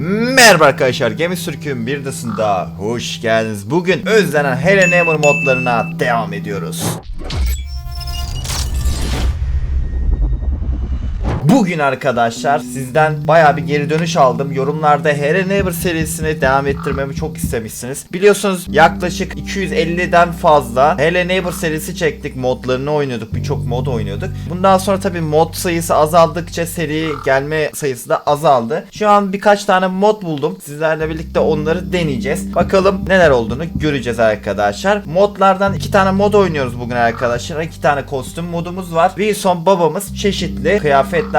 Merhaba arkadaşlar Gemi Sürkün bir dışında hoş geldiniz. Bugün özlenen Helen Hammer modlarına devam ediyoruz. Bugün arkadaşlar sizden baya bir geri dönüş aldım. Yorumlarda Helen Hammer serisini devam ettirmemi çok istemişsiniz. Biliyorsunuz yaklaşık 250'den fazla Helen Hammer serisi çektik. Modlarını oynuyorduk. Birçok mod oynuyorduk. Bundan sonra tabi mod sayısı azaldıkça seri gelme sayısı da azaldı. Şu an birkaç tane mod buldum. Sizlerle birlikte onları deneyeceğiz. Bakalım neler olduğunu göreceğiz arkadaşlar. Modlardan iki tane mod oynuyoruz bugün arkadaşlar. İki tane kostüm modumuz var. Wilson babamız çeşitli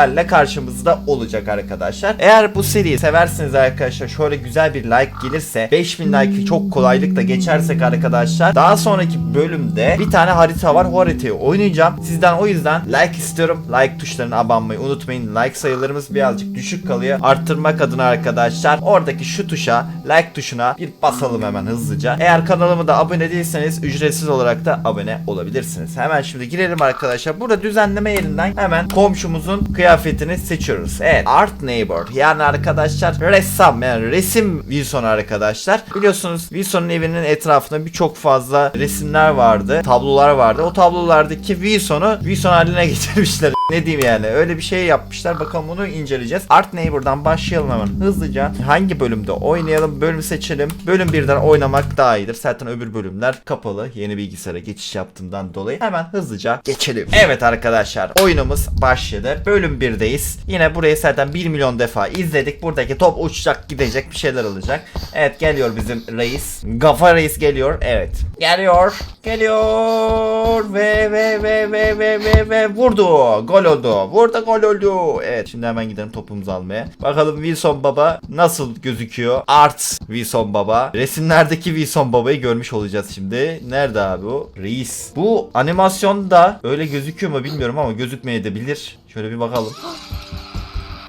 kıyafetlerle karşımızda olacak arkadaşlar. Eğer bu seriyi seversiniz arkadaşlar şöyle güzel bir like gelirse 5000 like çok kolaylıkla geçersek arkadaşlar daha sonraki bölümde bir tane harita var. O haritayı oynayacağım. Sizden o yüzden like istiyorum. Like tuşlarına abanmayı unutmayın. Like sayılarımız birazcık düşük kalıyor. Arttırmak adına arkadaşlar oradaki şu tuşa like tuşuna bir basalım hemen hızlıca. Eğer kanalıma da abone değilseniz ücretsiz olarak da abone olabilirsiniz. Hemen şimdi girelim arkadaşlar. Burada düzenleme yerinden hemen komşumuzun kıyafetini seçiyoruz. Evet Art Neighbor yani arkadaşlar ressam yani resim Wilson arkadaşlar. Biliyorsunuz Wilson'un evinin etrafında birçok fazla resimler vardı. Tablolar vardı. O tablolardaki Wilson'u Wilson haline getirmişler. Ne diyeyim yani öyle bir şey yapmışlar. Bakalım bunu inceleyeceğiz. Art Neighbor'dan başlayalım hemen hızlıca. Hangi bölümde oynayalım? Bölüm seçelim. Bölüm birden oynamak daha iyidir. Zaten öbür bölümler kapalı. Yeni bilgisayara geçiş yaptığımdan dolayı. Hemen hızlıca geçelim. Evet arkadaşlar oyunumuz başladı. Bölüm 1'deyiz. Yine burayı zaten 1 milyon defa izledik. Buradaki top uçacak gidecek bir şeyler olacak. Evet geliyor bizim reis. Gafa reis geliyor. Evet. Geliyor. Geliyor. Ve ve ve ve ve ve ve vurdu. Gol oldu. Vurdu gol oldu. Evet şimdi hemen gidelim topumuzu almaya. Bakalım Wilson Baba nasıl gözüküyor? Art Wilson Baba. Resimlerdeki Wilson Baba'yı görmüş olacağız şimdi. Nerede abi o? Reis. Bu animasyonda öyle gözüküyor mu bilmiyorum ama gözükmeye de bilir. Şöyle bir bakalım.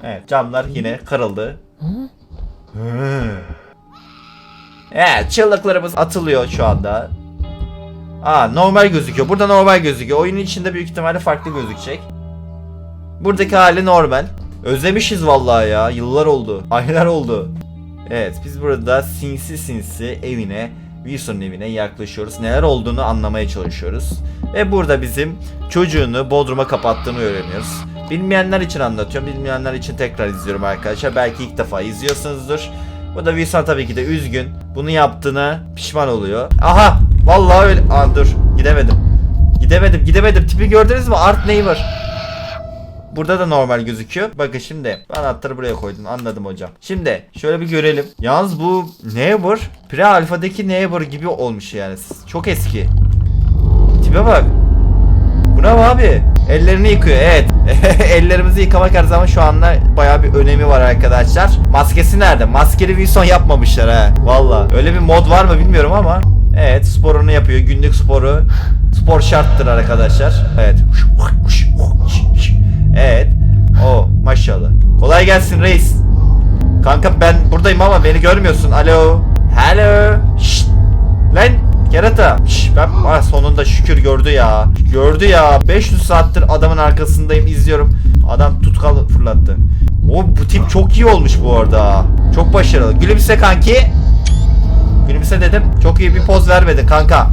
Evet camlar yine kırıldı. Evet çığlıklarımız atılıyor şu anda. Aa normal gözüküyor. Burada normal gözüküyor. Oyunun içinde büyük ihtimalle farklı gözükecek. Buradaki hali normal. Özlemişiz vallahi ya. Yıllar oldu. Aylar oldu. Evet biz burada sinsi sinsi evine Wilson'un evine yaklaşıyoruz. Neler olduğunu anlamaya çalışıyoruz. Ve burada bizim çocuğunu Bodrum'a kapattığını öğreniyoruz. Bilmeyenler için anlatıyorum. Bilmeyenler için tekrar izliyorum arkadaşlar. Belki ilk defa izliyorsunuzdur. Bu da Wilson tabii ki de üzgün. Bunu yaptığına pişman oluyor. Aha! Vallahi öyle. Aa dur. Gidemedim. Gidemedim. Gidemedim. Tipi gördünüz mü? Art Neighbor. Burada da normal gözüküyor. Bakın şimdi. Ben anahtarı buraya koydum. Anladım hocam. Şimdi şöyle bir görelim. Yalnız bu Neighbor pre alfadaki Neighbor gibi olmuş yani. Çok eski. Tipe bak. Bu ne abi? Ellerini yıkıyor evet. Ellerimizi yıkamak her zaman şu anda bayağı bir önemi var arkadaşlar. Maskesi nerede? Maskeli Wilson yapmamışlar ha. Valla. Öyle bir mod var mı bilmiyorum ama. Evet sporunu yapıyor. Günlük sporu. Spor şarttır arkadaşlar. Evet. Evet. O maşallah. Kolay gelsin reis. Kanka ben buradayım ama beni görmüyorsun. Alo. Hello. Şşt. Lan kerata. Şşt, ben ah, sonunda şükür gördü ya. Gördü ya. 500 saattir adamın arkasındayım izliyorum. Adam tutkal fırlattı. O bu tip çok iyi olmuş bu arada. Çok başarılı. Gülümse kanki. Gülümse dedim. Çok iyi bir poz vermedin kanka.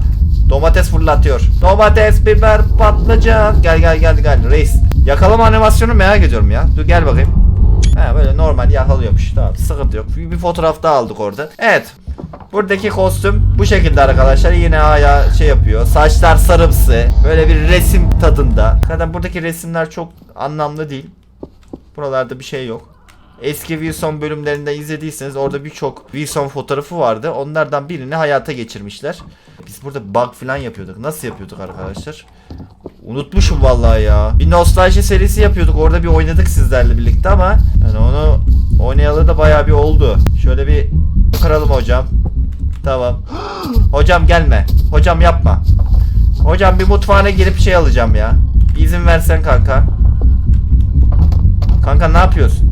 Domates fırlatıyor. Domates, biber, patlıcan. Gel gel gel gel reis. Yakalama animasyonu merak ediyorum ya. Dur gel bakayım. Ha böyle normal yakalıyormuş. Tamam sıkıntı yok. Bir, fotoğraf daha aldık orada. Evet. Buradaki kostüm bu şekilde arkadaşlar. Yine aya şey yapıyor. Saçlar sarımsı. Böyle bir resim tadında. Zaten buradaki resimler çok anlamlı değil. Buralarda bir şey yok. Eski Wilson bölümlerinde izlediyseniz orada birçok Wilson fotoğrafı vardı. Onlardan birini hayata geçirmişler. Biz burada bug falan yapıyorduk. Nasıl yapıyorduk arkadaşlar? Unutmuşum vallahi ya. Bir nostalji serisi yapıyorduk. Orada bir oynadık sizlerle birlikte ama yani onu oynayalı da bayağı bir oldu. Şöyle bir kıralım hocam. Tamam. hocam gelme. Hocam yapma. Hocam bir mutfağına girip şey alacağım ya. Bir izin versen kanka. Kanka ne yapıyorsun?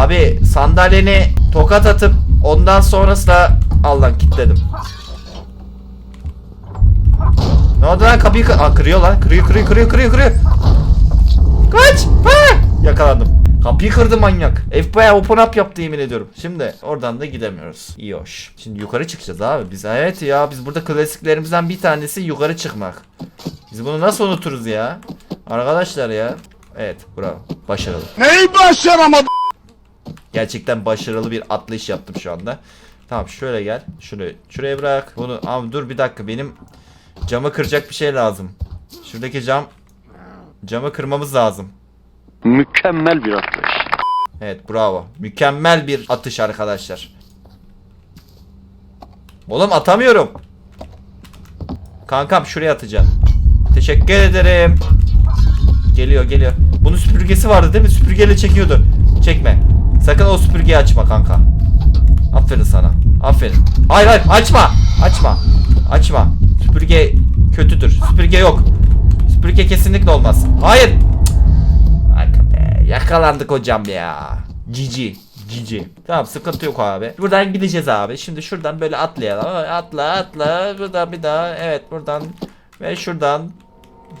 Abi sandalyeni tokat atıp ondan sonrası da al lan kilitledim. Ne oldu lan kapıyı kı Aa, kırıyor lan. Kırıyor kırıyor kırıyor kırıyor kırıyor. Kaç! Ha! Yakalandım. Kapıyı kırdı manyak. FBI open up yaptı yemin ediyorum. Şimdi oradan da gidemiyoruz. İyi hoş. Şimdi yukarı çıkacağız abi. Biz evet ya biz burada klasiklerimizden bir tanesi yukarı çıkmak. Biz bunu nasıl unuturuz ya? Arkadaşlar ya. Evet bravo. Başarılı. Neyi başaramadım? Gerçekten başarılı bir atlayış yaptım şu anda. Tamam şöyle gel. Şunu şuraya bırak. Bunu abi dur bir dakika benim camı kıracak bir şey lazım. Şuradaki cam camı kırmamız lazım. Mükemmel bir atlayış. Evet bravo. Mükemmel bir atış arkadaşlar. Oğlum atamıyorum. Kankam şuraya atacağım. Teşekkür ederim. Geliyor geliyor. Bunun süpürgesi vardı değil mi? Süpürgeyle çekiyordu. Çekme. Sakın o süpürgeyi açma kanka. Aferin sana. Aferin. Hayır hayır açma. Açma. Açma. Süpürge kötüdür. Süpürge yok. Süpürge kesinlikle olmaz. Hayır. Arka be, yakalandık hocam ya. Cici. Cici. Tamam sıkıntı yok abi. Buradan gideceğiz abi. Şimdi şuradan böyle atlayalım. Atla atla. Buradan bir daha. Evet buradan. Ve şuradan.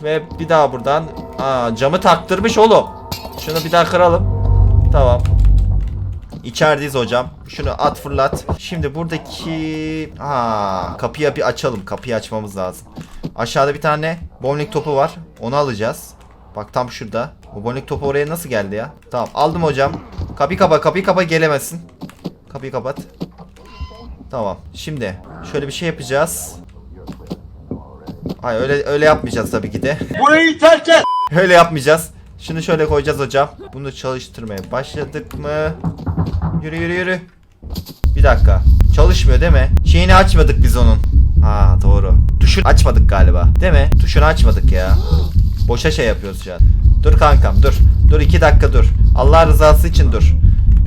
Ve bir daha buradan. Aa camı taktırmış oğlum. Şunu bir daha kıralım. Tamam. İçerideyiz hocam. Şunu at fırlat. Şimdi buradaki... Ha, kapıyı bir açalım. Kapıyı açmamız lazım. Aşağıda bir tane bowling topu var. Onu alacağız. Bak tam şurada. Bu bowling topu oraya nasıl geldi ya? Tamam aldım hocam. Kapıyı kapa kapıyı kapa gelemezsin. Kapıyı kapat. Tamam. Şimdi şöyle bir şey yapacağız. Hayır öyle öyle yapmayacağız tabii ki de. Burayı terk et. Öyle yapmayacağız. Şunu şöyle koyacağız hocam. Bunu çalıştırmaya başladık mı? Yürü yürü yürü. Bir dakika. Çalışmıyor değil mi? Şeyini açmadık biz onun. Ha doğru. Tuşunu açmadık galiba. Değil mi? Tuşunu açmadık ya. Boşa şey yapıyoruz şu an. Dur kankam dur. Dur iki dakika dur. Allah rızası için dur.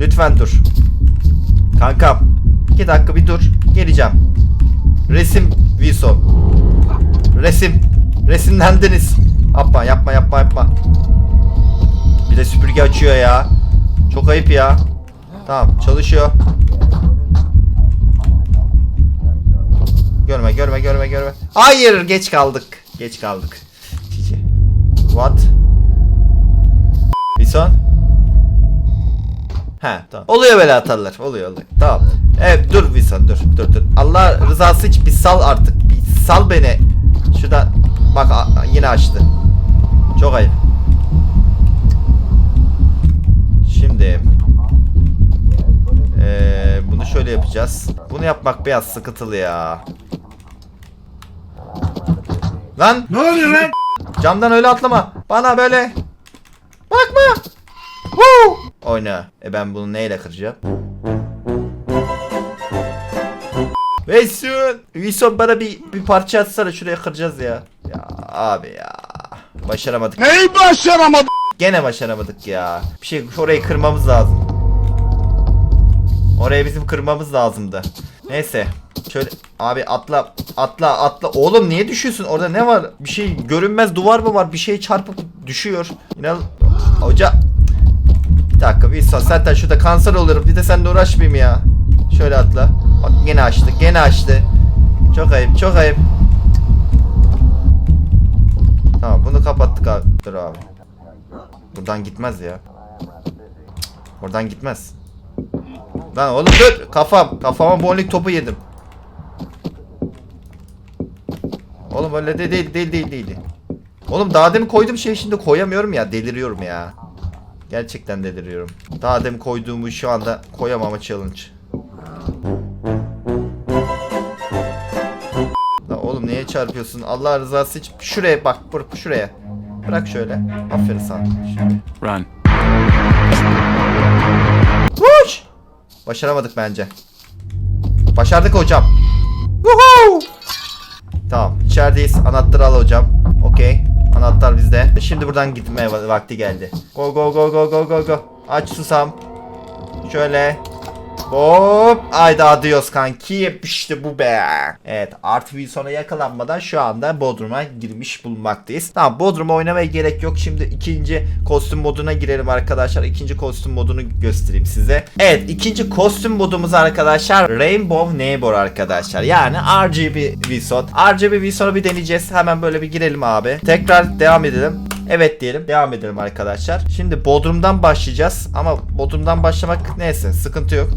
Lütfen dur. Kankam. iki dakika bir dur. Geleceğim. Resim Viso. Resim. Resimlendiniz. Yapma yapma yapma yapma. Bir de süpürge açıyor ya. Çok ayıp ya. Tamam çalışıyor. Görme görme görme görme. Hayır geç kaldık. Geç kaldık. Cici. What? Bir son. He tamam. Oluyor böyle hatalar. Oluyor oluyor. Tamam. Evet dur Wilson dur dur dur. Allah rızası için bir sal artık. Bir sal beni. Şurada bak yine açtı. Çok ayıp. Şimdi eee, bunu şöyle yapacağız. Bunu yapmak biraz sıkıntılı ya. Lan Ne oluyor lan? camdan öyle atlama. Bana böyle bakma. Woo! Oyna. E ben bunu neyle kıracağım? Wilson, Wilson bana bir bir parça atsana şuraya kıracağız ya. Ya abi ya. Başaramadık. Neyi başaramadım? Gene başaramadık ya. Bir şey orayı kırmamız lazım. Oraya bizim kırmamız lazımdı. Neyse. Şöyle abi atla atla atla. Oğlum niye düşüyorsun? Orada ne var? Bir şey görünmez duvar mı var? Bir şey çarpıp düşüyor. İnan hoca bir dakika Wilson zaten şurada kanser olurum. Bir de seninle uğraşmayayım ya. Şöyle atla. Bak gene açtı. Gene açtı. Çok ayıp. Çok ayıp. Tamam bunu kapattık abi. Dur abi. Buradan gitmez ya. Oradan gitmez. Lan oğlum dur. Kafam. Kafama bowling topu yedim. Oğlum öyle de değil değil değil değil. Oğlum daha demin koydum şey şimdi koyamıyorum ya. Deliriyorum ya. Gerçekten deliriyorum. Daha demin koyduğumu şu anda koyamama challenge. Lan oğlum neye çarpıyorsun? Allah rızası için şuraya bak. Bur şuraya. Bırak şöyle. Aferin sana. Şimdi. Run. Vuş! Başaramadık bence. Başardık hocam. Woohoo! Tamam içerideyiz. Anahtarı al hocam. Okey. Anahtar bizde. Şimdi buradan gitme va- vakti geldi. Go go go go go go go. Aç susam. Şöyle. Hop. Haydi adios kanki. İşte bu be. Evet Art Wilson'a yakalanmadan şu anda Bodrum'a girmiş bulunmaktayız. Tamam Bodrum'a oynamaya gerek yok. Şimdi ikinci kostüm moduna girelim arkadaşlar. İkinci kostüm modunu göstereyim size. Evet ikinci kostüm modumuz arkadaşlar Rainbow Neighbor arkadaşlar. Yani RGB Wilson. RGB Wilson'u bir deneyeceğiz. Hemen böyle bir girelim abi. Tekrar devam edelim. Evet diyelim. Devam edelim arkadaşlar. Şimdi Bodrum'dan başlayacağız. Ama Bodrum'dan başlamak neyse sıkıntı yok.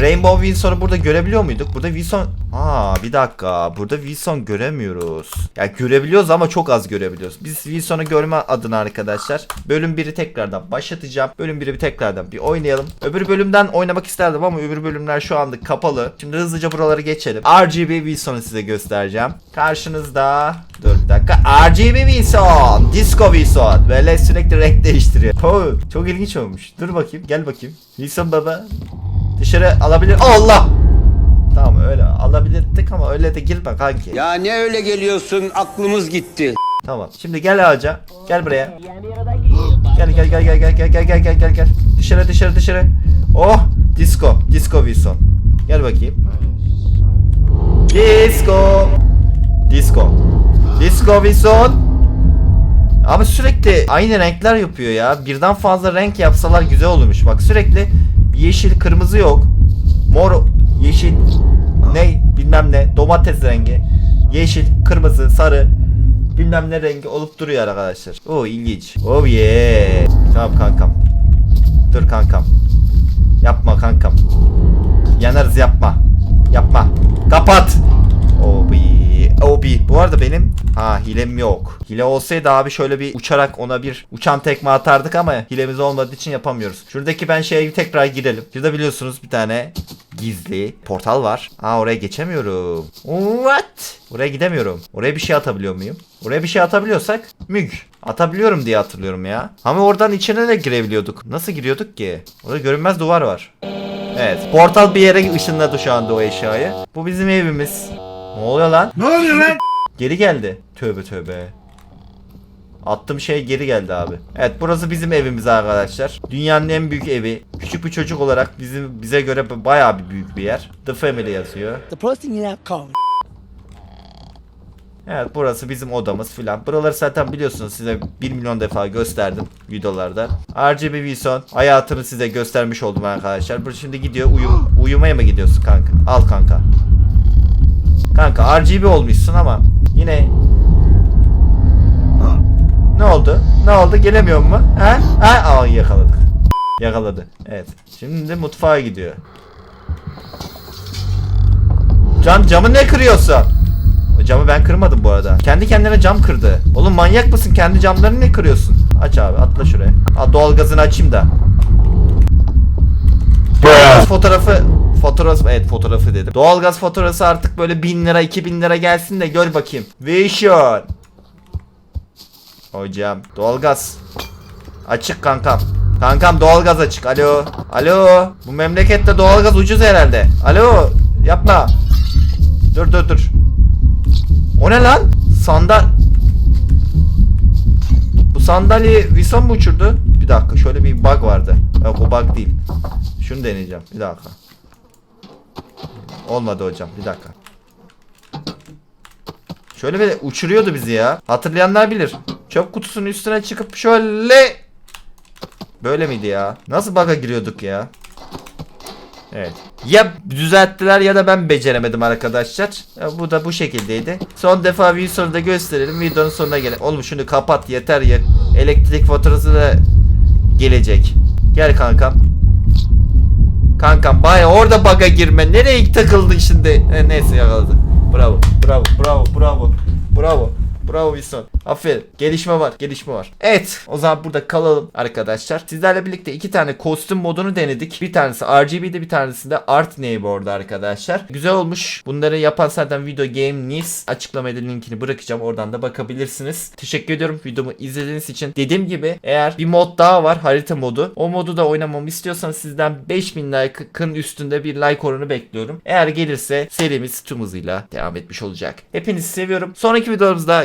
Rainbow Wilson'u burada görebiliyor muyduk? Burada Wilson... Aa bir dakika. Burada Wilson göremiyoruz. Ya görebiliyoruz ama çok az görebiliyoruz. Biz Wilson'u görme adına arkadaşlar. Bölüm 1'i tekrardan başlatacağım. Bölüm 1'i bir tekrardan bir oynayalım. Öbür bölümden oynamak isterdim ama öbür bölümler şu anda kapalı. Şimdi hızlıca buraları geçelim. RGB Wilson'u size göstereceğim. Karşınızda... Dur bir dakika. RGB Wilson. Disco Wilson. Böyle sürekli renk değiştiriyor. Oo, çok ilginç olmuş. Dur bakayım. Gel bakayım. Wilson baba. Dışarı alabilir. Allah! Öyle alabilirdik ama öyle de girme kanki. Ya ne öyle geliyorsun aklımız gitti. Tamam. Şimdi gel ağaca. Gel buraya. Gel gel gel gel gel gel gel gel gel gel gel. Dışarı dışarı dışarı. Oh, disco. Disco Wilson. Gel bakayım. Disco. Disco. Disco Wilson. Abi sürekli aynı renkler yapıyor ya. Birden fazla renk yapsalar güzel olurmuş. Bak sürekli yeşil, kırmızı yok. Mor, yeşil, ne bilmem ne, domates rengi. Yeşil, kırmızı, sarı, bilmem ne rengi olup duruyor arkadaşlar. O ilginç. Oh yeah. Tamam kankam. Dur kankam. Yapma kankam. Yanarız yapma. Yapma. Kapat. Obi. Obi. Bu arada benim ha hilem yok. Hile olsaydı abi şöyle bir uçarak ona bir uçan tekme atardık ama hilemiz olmadığı için yapamıyoruz. Şuradaki ben şeye tekrar girelim. Şurada biliyorsunuz bir tane gizli portal var. Aa oraya geçemiyorum. What? Oraya gidemiyorum. Oraya bir şey atabiliyor muyum? Oraya bir şey atabiliyorsak müg. Atabiliyorum diye hatırlıyorum ya. Ama oradan içine de girebiliyorduk. Nasıl giriyorduk ki? Orada görünmez duvar var. Evet. Portal bir yere ışınladı şu anda o eşyayı. Bu bizim evimiz. Ne oluyor lan? Ne oluyor lan? Geri geldi. Tövbe tövbe. Attığım şey geri geldi abi. Evet burası bizim evimiz arkadaşlar. Dünyanın en büyük evi. Küçük bir çocuk olarak bizim bize göre bayağı bir büyük bir yer. The Family yazıyor. The. Evet burası bizim odamız filan. Buraları zaten biliyorsunuz size 1 milyon defa gösterdim videolarda. RGB Wilson hayatını size göstermiş oldum arkadaşlar. Bu şimdi gidiyor uyu uyumaya mı gidiyorsun kanka? Al kanka. Kanka RGB olmuşsun ama yine ne oldu? Ne oldu? Gelemiyor mu? Ha? Ha? Aa yakaladık. Yakaladı. Evet. Şimdi mutfağa gidiyor. Can camı ne kırıyorsun? Camı ben kırmadım bu arada. Kendi kendine cam kırdı. Oğlum manyak mısın? Kendi camlarını ne kırıyorsun? Aç abi atla şuraya. Aa, doğalgazını açayım da. Doğalgaz fotoğrafı fotoğraf evet fotoğrafı dedim. Doğalgaz faturası artık böyle 1000 lira 2000 lira gelsin de gör bakayım. Vision. Hocam doğalgaz. Açık kankam. Kankam doğalgaz açık. Alo. Alo. Bu memlekette doğalgaz ucuz herhalde. Alo. Yapma. Dur dur dur. O ne lan? Sandal... Bu sandalye Wilson mu uçurdu? Bir dakika şöyle bir bug vardı. Yok o bug değil. Şunu deneyeceğim. Bir dakika. Olmadı hocam. Bir dakika. Şöyle bir uçuruyordu bizi ya. Hatırlayanlar bilir. Çöp kutusunun üstüne çıkıp şöyle... Böyle miydi ya? Nasıl bug'a giriyorduk ya? Evet. Ya düzelttiler ya da ben beceremedim arkadaşlar. Ya bu da bu şekildeydi. Son defa Wilson'u da gösterelim. Videonun sonuna gelelim. Oğlum şunu kapat yeter ya. Elektrik faturası da gelecek. Gel kankam. Kankam baya orada baga girme. Nereye takıldın şimdi? E, neyse yakaladı. Bravo. Bravo. Bravo. Bravo. Bravo. Bravo Wilson. Aferin. Gelişme var. Gelişme var. Evet. O zaman burada kalalım arkadaşlar. Sizlerle birlikte iki tane kostüm modunu denedik. Bir tanesi RGB'de bir tanesi de Art Neighbor'da arkadaşlar. Güzel olmuş. Bunları yapan zaten Video Game News. Açıklamada linkini bırakacağım. Oradan da bakabilirsiniz. Teşekkür ediyorum videomu izlediğiniz için. Dediğim gibi eğer bir mod daha var. Harita modu. O modu da oynamamı istiyorsanız sizden 5000 like'ın üstünde bir like oranı bekliyorum. Eğer gelirse serimiz tüm hızıyla devam etmiş olacak. Hepinizi seviyorum. Sonraki videomuzda